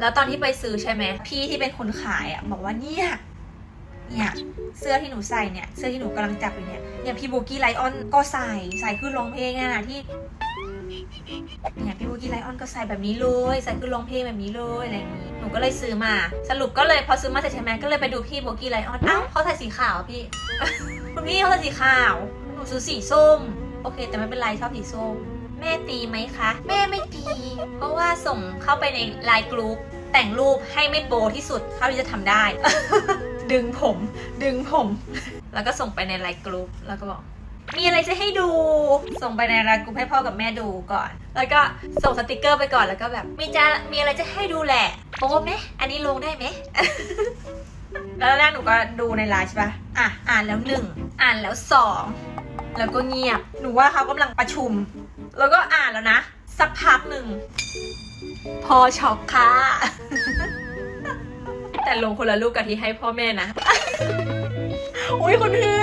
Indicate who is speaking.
Speaker 1: แล้วตอนที่ไปซื้อใช่ไหมพี่ที่เป็นคนขายอะบอกว่าเนี่ยเนี่ยเสื้อที่หนูใส่เนี่ยเสื้อที่หนูกำลังจับอยู่เนี่ยเนี่ยพี่โบกี้ไลออนก็ใส่ใส่ขึ้นร้องเพลงอะนะที่เนี่ยพี่โบกี้ไลออนก็ใส่แบบนี้เลยใส่ขึ้นร้องเพลงแบบนี้เลยอะไรอย่างนี้หนูก็เลยซื้อมาสรุปก็เลยพอซื้อมาเสร็จใช่ไหมก็เลยไปดูพี่โบกี้ไลออนอ้าวเขาใส่สีขาวพี่คุณพี่เขาใส่สีขาวหนูซื้อสีส้ม โอเค แต่ไม่เป็นไรชอบสีส้มแม่ตีไหมคะ แม่ไม่ตี เพราะว่าส่งเข้าไปในไลน์กรุ๊ปแต่งรูปให้ไม่โปที่สุดเท่าที่จะทำได้ ดึงผม ดึงผม แล้วก็ส่งไปในไลน์กรุ๊ปแล้วก็บอก มีอะไรจะให้ดู ส่งไปในไลน์กรุ๊ปให้พ่อกับแม่ดูก่อน แล้วก็ส่งสติกเกอร์ไปก่อนแล้วก็แบบ มีจะมีอะไรจะให้ดูแหละโป๊ไหมอันนี้ลงได้ไหมแล้วแรกหนูก็ดูในไลน์ใช่ปะอะอ่านแล้วหนึ่งอ่านแล้วสองแล้วก็เงียบ หนูว่าเขากำลังประชุม แล้วก็อ่านแล้วนะ สักพักหนึ่ง พอช็อกค่ะ แต่ลงคนละลูกกับที่ให้พ่อแม่นะ อุ้ยคุณพี่